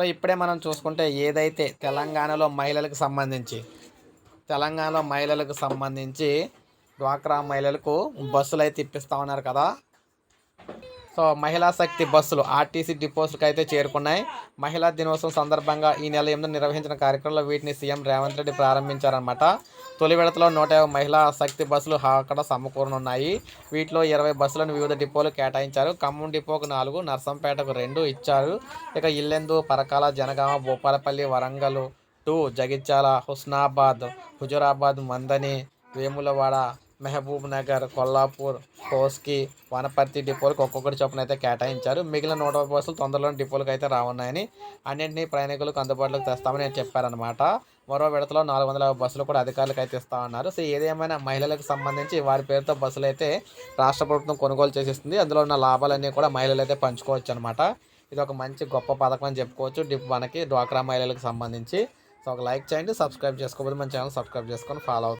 So ఇప్పుడే మనం చూసుకుంటే ఏదైతే తెలంగాణలో మహిళలకు సంబంధించి తెలంగాణలో మహిళలకు సంబంధించి డ్వాక్రా మహిళలకు బస్సులు అయితే ఇప్పిస్తూ ఉన్నారు కదా సో మహిళా శక్తి బస్సులు ఆర్టీసీ డిపోస్లకు అయితే చేరుకున్నాయి. మహిళా దినోత్సవం సందర్భంగా ఈ నెల ఎనిమిది నిర్వహించిన కార్యక్రమంలో వీటిని సీఎం రేవంత్ రెడ్డి ప్రారంభించారనమాట తొలి విడతలో నూట యాభై మహిళా శక్తి బస్సులు అక్కడ సమకూరనున్నాయి. వీటిలో ఇరవై బస్సులను వివిధ డిపోలు కేటాయించారు. ఖమ్మం డిపోకు నాలుగు నర్సంపేటకు రెండు ఇచ్చారు. ఇక ఇల్లెందు పరకాల జనగామ భూపాలపల్లి వరంగల్ టూ జగిత్యాల హుస్నాబాద్ హుజురాబాద్ మందని వేములవాడ మహబూబ్ నగర్ కొల్లాపూర్ కోస్కి వనపర్తి డిపోలకు ఒక్కొక్కటి చొప్పున అయితే కేటాయించారు. మిగిలిన నూట బస్సులు తొందరలో డిపోలకు అయితే రానున్నాయని అన్నింటినీ ప్రయాణికులకు అందుబాటులోకి తెస్తామని నేను చెప్పారనమాట మరో విడతలో నాలుగు వందల యాభై బస్సులు కూడా అధికారులకు అయితే ఇస్తామన్నారు సో ఏదేమైనా మహిళలకు సంబంధించి వారి పేరుతో బస్సులు అయితే రాష్ట్ర ప్రభుత్వం కొనుగోలు చేసిస్తుంది. అందులో ఉన్న లాభాలన్నీ కూడా మహిళలు అయితే పంచుకోవచ్చు అనమాట ఇది ఒక మంచి గొప్ప పథకం అని చెప్పుకోవచ్చు. డిప్ మనకి డ్వాక్రా మహిళలకు సంబంధించి. సో ఒక లైక్ చేయండి సబ్స్క్రైబ్ చేసుకోకపోతే మన ఛానల్ సబ్స్క్రైబ్ చేసుకొని ఫాలో అవుతుంది